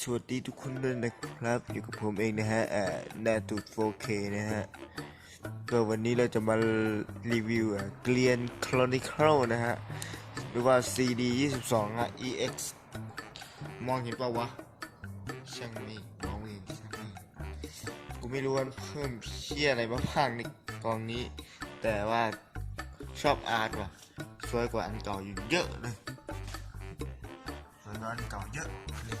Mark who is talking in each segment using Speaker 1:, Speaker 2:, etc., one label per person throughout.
Speaker 1: สวัสดีทุกคนด้วยนะครับ อยู่กับผมเองนะฮะอ่าหน้าตูด 4K นะฮะ ก็วันนี้เราจะมารีวิวเกลียน Chronicle นะฮะ หรือว่า CD 22อะ EX มองเห็นป่าวะ ช่างนี่มองเห็นช่างนี่กูไม่รู้ว่าเพิ่มเชี่ยอะไรมาบ้างในกองนี้ แต่ว่าชอบอาร์ตว่ะ สวยกว่าอันเก่าอยู่เยอะเลยสวยกว่าอันเก่าเยอะเลย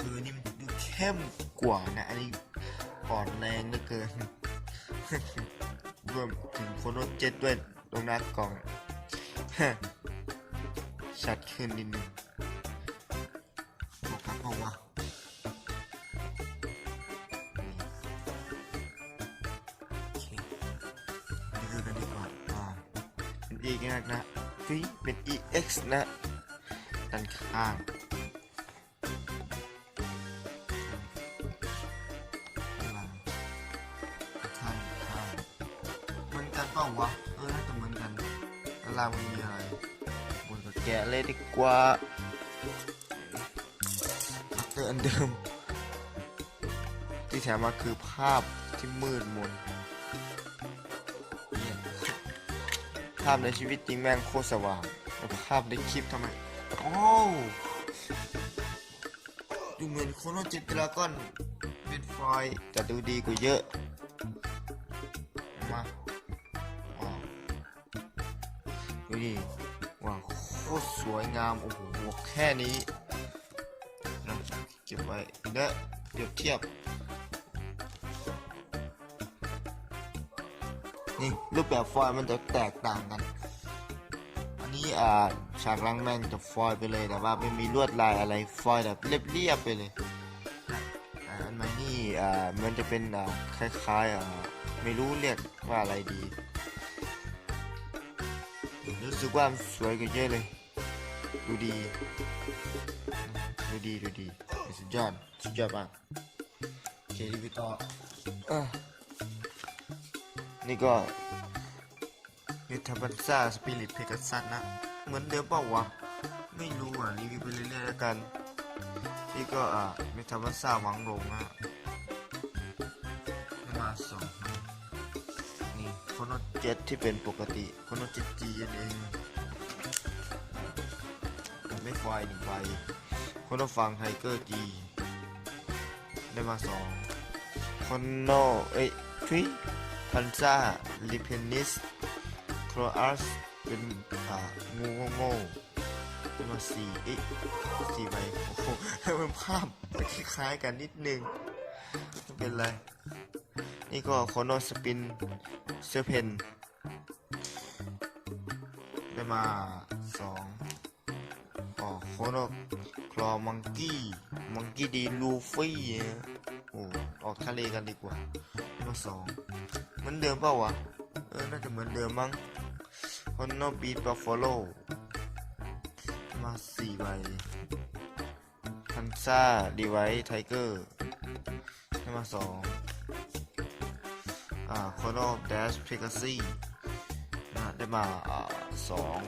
Speaker 1: คือนี่มันดูเข้มกว่านะอันนี้อ่อนแรงเหลือเกินรวมถึงโคโนเจ็ดด้วยตรงหน้ากล่องชัดขึ้นนิดนึงโฟกัสเปล่าวะ เป็น E กันะฟิเป็น EX นะด้านข้างข้างข้างเหมือนกันเปล่าวะ เออน่าจะเหมือนกันลางมันมีอะไรบนก็แกะเลยดีกว่าเตอร์อันเดิม ที่แถมมาคือภาพที่มืดมนาพในชีวิตจริงแม่งโคตรสว่างแต่ภาพในคลิปทำไมโอ้ดูเหมือนโคโนจิตรากอนเป็นไฟล์แต่ดูดีกว่าเยอะ มาว้าวดูดิว้าวโคตรสวยงาม โอ้โหแค่นี้นะเก็บไว้เด้อเปรียบเทียบ นี่รูปแบบฟอยล์มันจะแตกต่างกัน อันนี้อ่าฉากลังแม่งจะฟอยล์ไปเลยแต่ว่าไม่มีลวดลายอะไรฟอยล์แบบเรียบๆไปเลยอันม่นี่อ่ามันจะเป็นอ่าคล้ายๆอ่าไม่รู้เรียกว่าอะไรดี รู้สึกว่ามันสวยกว่าเยอะเลย ดูดี ดูดีดูดีสุดยอดสุดยอดมากเครีวิวต่ออะ นี่ก็เมทาบันซ่าสปิริตเพกัสซัสนะ เหมือนเดิมเปล่าวะ ไม่รู้อะรีวิวไปเรื่อยๆแล้วกัน นี่ก็อะเมทาบันซ่าหวังลงนะมาสองนี่คโนเจ็ตที่เป็นปกติคโนเจ็ตจีนเองไม่ไฟหนึ่งใบโคโนฟังไทเกอร์จีได้มาสองคโนเอ้ยทุย พันซ่าลิเพนิสโครอัสเป็นอ่างูโง่มาสี่เอ้ยสี่ใบโอ้โหมันภาพมันคล้ายกันนิดนึงไม่เป็นไร นี่ก็โคโนสปินเซอร์เพนได้มาสองอ๋อโคโนคลอมังกี้มังกี้ดีลูฟี่โอ้ออกทะเลกันดีกว่ามาสอง มือนเดิมเปล่าวะ เออ น่าจะเหมือนเดิมมั้งคอนโนบีบัฟฟาโลมาสี่ใบพันซ่าดีไวท์ไทเกอร์ให้มาสองอ่าโคโนเดชเพกาซี่นะได้มาอ่าสอง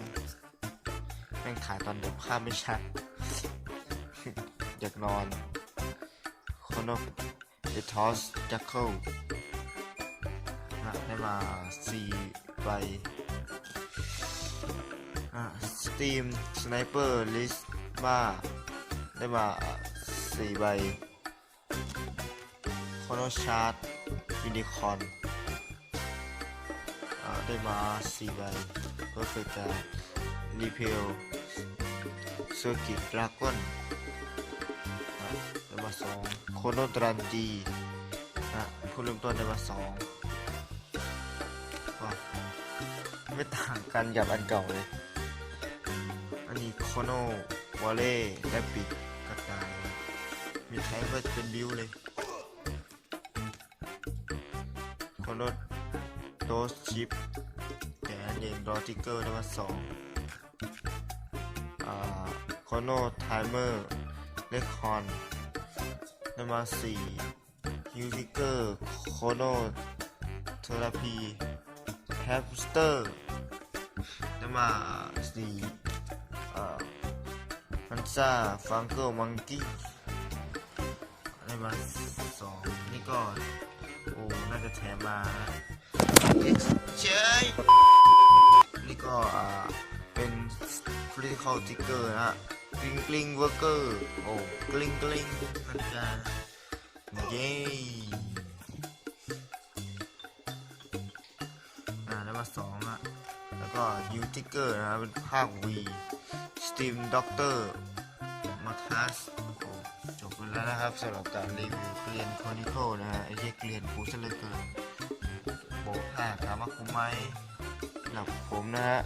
Speaker 1: แม่งถ่ายตอนเด็กภาไม่ชัด อยากนอนคอนอเดทอสจัคเคิละได้มา4ใบอ่สตีมสไนเปอร์ลิสบ้าได้มา4ใบโคโนชาร์ตยูนิคอนได้มา4ใบเพอร์เฟกต์รีเพลเซอร์กิตดราก้อนได้มา2โคโนตรันดีผู้เริ่มต้นได้มา2 ไม่ต่างกันกับอันเก่าเลย อันนี้โคโนวอลเล่และปิดกระต่าย มีแทงก็เป็นบิวเลยโคโนโดสชิปแต่อันเองดอติเกอร์ได้มาสองโคโนไทเมอร์เลคคอนได้มาสี่ฮิวทิเกอร์โคโนเทอราพีแฮปสเตอร์ มาสีเอ่อมันซ่าฟังเกิลมังกี้อะได้มาสองนี่ก็ โอ้ น่าจะแถมมาเฉยนี่ก็อ่าเป็น critical trigger นะฮะกลิ้งกลิ้งเวอร์เกอร์โอ้กลิ้งกลิ้งนาฬิกาเย้อ่าได้มาสองละ ก็ยูทิกเกอร์นะฮะเป็นภาค V Steam Doctor มาทัสจบไปแล้วนะครับสำหรับการรีวิวเกลียนคอนิโคนะฮะไอ้เหี้ยเกลียนกูซะเหลือเกินโบกห้าถามว่าคุ้มไหมหรับผมนะฮะ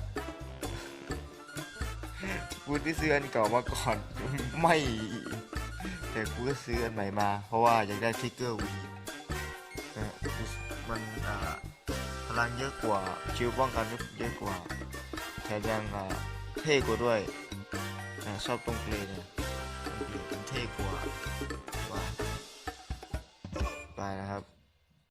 Speaker 1: กูที่ซื้ออันเก่ามาก่อนไม่ แต่กูก็ซื้ออันใหม่มา เพราะว่าอยากได้ทิกเกอร์วี ลังเยอะกว่าชิวป้องกันเยอะกว่าแถมยังเท่กว่าด้วยชอบตรงเกรดเนี่ยตรงเกรดเท่กว่าไปนะครับ